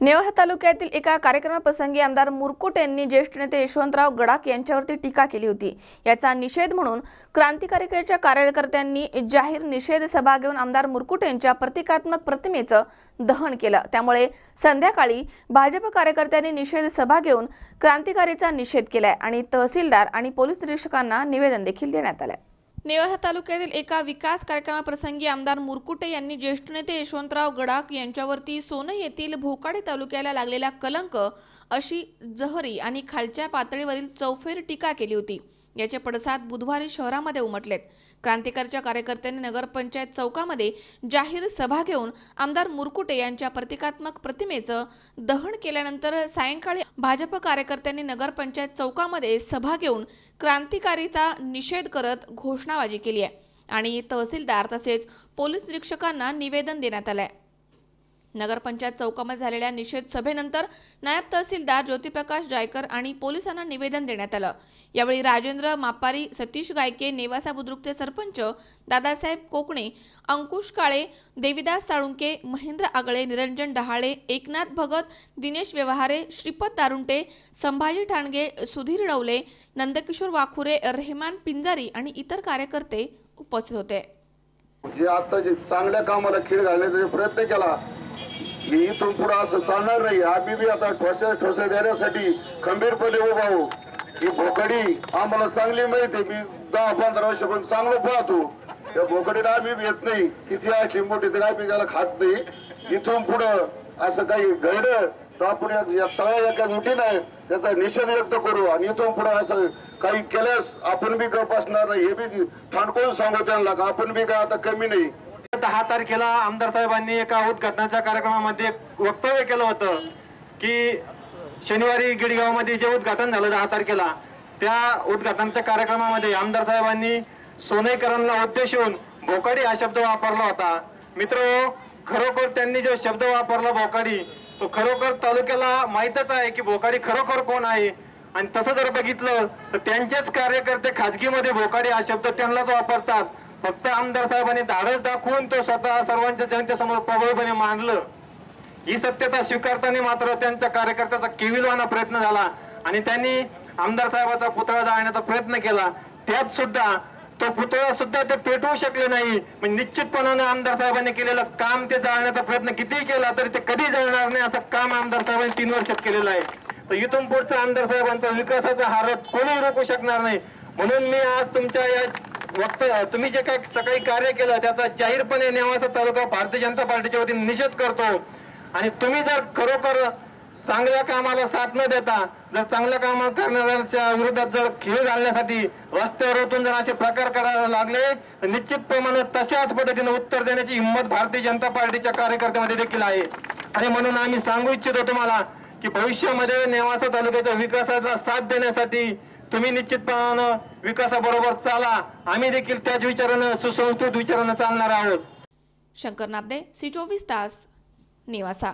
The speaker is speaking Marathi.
नेवासा तालुक्यातील एका कार्यक्रमाप्रसंगी आमदार मुरकुट यांनी ज्येष्ठ नेते यशवंतराव गडाख यांच्यावरती टीका केली होती. याचा निषेध म्हणून क्रांतिकारिकेच्या कार्यकर्त्यांनी जाहीर निषेध सभा घेऊन आमदार मुरकुट यांच्या प्रतिकात्मक प्रतिमेचं दहन केलं. त्यामुळे संध्याकाळी भाजप कार्यकर्त्यांनी निषेध सभा घेऊन क्रांतिकारीचा निषेध केलाय आणि तहसीलदार आणि पोलीस निरीक्षकांना निवेदन देखील देण्यात आलं नेवासा तालुक्यातील एका विकास कार्यक्रमाप्रसंगी आमदार मुरकुटे यांनी ज्येष्ठ नेते यशवंतराव गडाख यांच्यावरती सोन येथील भोकाडे तालुक्याला लागलेला कलंक अशी जहरी आणि खालच्या पातळीवरील चौफेर टीका केली होती. याचे पडसाद बुधवारी शहरामध्ये उमटलेत. क्रांतिकारच्या कार्यकर्त्यांनी नगरपंचायत चौकामध्ये जाहीर सभा घेऊन आमदार मुरकुटे यांच्या प्रतिकात्मक प्रतिमेचं दहन केल्यानंतर सायंकाळी भाजप कार्यकर्त्यांनी नगरपंचायत चौकामध्ये सभा घेऊन क्रांतिकारीचा निषेध करत घोषणाबाजी केली आहे. आणि तहसीलदार तसेच पोलीस निरीक्षकांना निवेदन देण्यात आलं आहे नगरपंचायत चौकामध्ये झालेल्या निषेध सभेनंतर नायब तहसीलदार ज्योतिप्रकाश जायकर आणि पोलिसांना निवेदन देण्यात आलं. यावेळी राजेंद्र मापारी सतीश गायके नेवासा बुद्रुकचे सरपंच दादासाहेब कोकणे अंकुश काळे देविदास साळुंके महेंद्र आगळे निरंजन डहाळे एकनाथ भगत दिनेश व्यवहारे श्रीपद तारुंटे संभाजी ठाणगे सुधीर डवले नंदकिशोर वाखुरे रेहमान पिंजारी आणि इतर कार्यकर्ते उपस्थित होते. जे आता जे चांगल्या कामाला खेळ घालण्याचा प्रयत्न केला की इथून पुढे असं चालणार नाही. आम्ही बी आता ठोसे ठोसे देण्यासाठी खंबीरपणे उभा आहो ही भोकडी आम्हाला चांगली माहिती आहे. मी दहा पंधरा वर्षापासून चांगलं पाहतो. त्या भोकडीला आम्ही बी येत नाही. किती अशी मोठी तरी आम्ही त्याला खात नाही. इथून पुढं असं काही घडलं तर आपण या सगळ्या एका जुटी नाही त्याचा निषेध व्यक्त करू. आणि इथून पुढे असं काही केल्यास आपण बी गप असणार नाही. हे बी ठाणकून सांगू त्यांना. का आपण बी काय आता कमी नाही. दहा तारखेला आमदार साहेबांनी एका उद्घाटनाच्या कार्यक्रमामध्ये वक्तव्य केलं होतं की शनिवारी गिडगावमध्ये जे उद्घाटन झालं दहा तारखेला त्या उद्घाटनाच्या कार्यक्रमामध्ये आमदार साहेबांनी सोनेकरांना उद्देशून भोकाडी हा शब्द वापरला होता. मित्र खरोखर त्यांनी जो शब्द वापरला भोकाडी तो खरोखर तालुक्याला माहीतच आहे की भोकाडी खरोखर कोण आहे? आणि तसं जर बघितलं तर त्यांचेच कार्यकर्ते खाजगीमध्ये भोकाडी हा शब्द त्यांनाच वापरतात. फक्त आमदार साहेबांनी धाडस दाखवून तो स्वतः सर्वांच्या जनतेसमोर प्रबळपणे मांडलं. ही सत्यता स्वीकारताना मात्र त्यांच्या कार्यकर्त्याचा केविलवाना प्रयत्न झाला आणि त्यांनी आमदार साहेबाचा पुतळा जाळण्याचा प्रयत्न केला. त्यात सुद्धा तो पुतळा सुद्धा ते पेटवू शकले नाही. म्हणजे निश्चितपणाने आमदार साहेबांनी केलेलं काम ते जाळण्याचा प्रयत्न कितीही केला तरी ते कधी जळणार नाही असं काम आमदार साहेबांनी तीन वर्षात केलेलं आहे. तर इथून पुढचं आमदार साहेबांचा विकासाचा हारत कोणी रोखू शकणार नाही. म्हणून मी आज तुमच्या या वक्त तुम्ही जे काही सकाळी कार्य केलं त्याचा जाहीरपणे नेवासा तालुका भारतीय जनता पार्टीच्या वतीने निषेध करतो. आणि तुम्ही जर खरोखर चांगल्या कामाला साथ न देता जर चांगल्या काम करणाऱ्यांच्या विरोधात जर खेळ घालण्यासाठी रस्त्यावर उतरून जर असे प्रकार करायला लागले तर निश्चितप्रमाणे तशाच पद्धतीने उत्तर देण्याची हिंमत भारतीय जनता पार्टीच्या कार्यकर्त्यामध्ये देखील आहे. आणि म्हणून आम्ही सांगू इच्छितो तुम्हाला की भविष्यामध्ये नेवासा तालुक्याच्या विकासाला साथ देण्यासाठी तुम्ही निश्चितपणानं विकासाबरोबर चाला. आम्ही देखील त्याच विचारानं सुसंस्कृत विचारानं चालणार आहोत. शंकर नाबदे सी चोवीस तास निवासा.